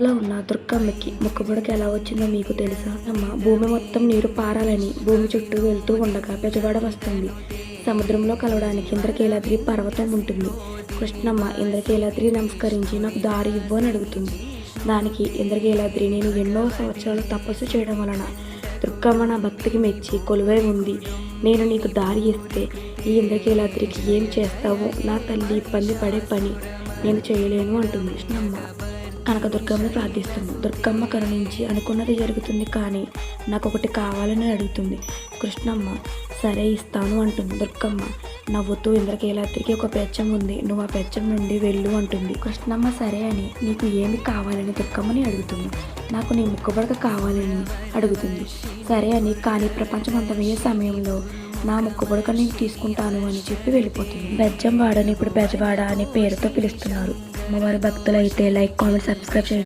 అలా ఉన్న దుర్గమ్మకి ముక్కుబుడక ఎలా వచ్చిందో మీకు తెలుసా? అమ్మ భూమి మొత్తం నీరు పారాలని భూమి చుట్టూ వెళ్తూ ఉండగా బెజవాడ వస్తుంది. సముద్రంలో కలవడానికి ఇంద్రకీలాద్రి పర్వతం ఉంటుంది. కృష్ణమ్మ ఇంద్రకీలాద్రి నమస్కరించి నాకు దారి ఇవ్వు అని అడుగుతుంది. దానికి ఇంద్రకీలాద్రి నేను ఎన్నో సంవత్సరాలు తపస్సు చేయడం వలన దుర్గమ్మ నా భక్తికి మెచ్చి కొలువై ఉంది. నేను నీకు దారి ఇస్తే ఈ ఇంద్రకీలాద్రికి ఏం చేస్తావో నా తల్లి ఇబ్బంది పడే పని నేను చేయలేను అంటుంది కృష్ణమ్మ. దుర్గమ్మని ప్రార్థిస్తుంది. దుర్గమ్మ కరుణించి అనుకున్నది జరుగుతుంది కానీ నాకు ఒకటి కావాలని అడుగుతుంది. కృష్ణమ్మ సరే ఇస్తాను అంటుంది. దుర్గమ్మ నవ్వుతూ ఇంద్రకీలాద్రికి ఒక పెచ్చం ఉంది. నువ్వు ఆ పెచ్చం నుండి వెళ్ళు అంటుంది. కృష్ణమ్మ సరే అని. నీకు ఏమి కావాలని దుర్గమ్మని అడుగుతుంది. నాకు నీ ముక్కుబడక కావాలని అడుగుతుంది. సరే అని కానీ ప్రపంచం అంతమయ్యే సమయంలో నా ముక్కుబడక నేను తీసుకుంటాను అని చెప్పి వెళ్ళిపోతుంది. బెజ్జంవాడని ఇప్పుడు బెజవాడ అనే పేరుతో పిలుస్తున్నారు. అమ్మవారి భక్తులు అయితే లైక్ కామెంట్ సబ్స్క్రైబ్ చేయండి.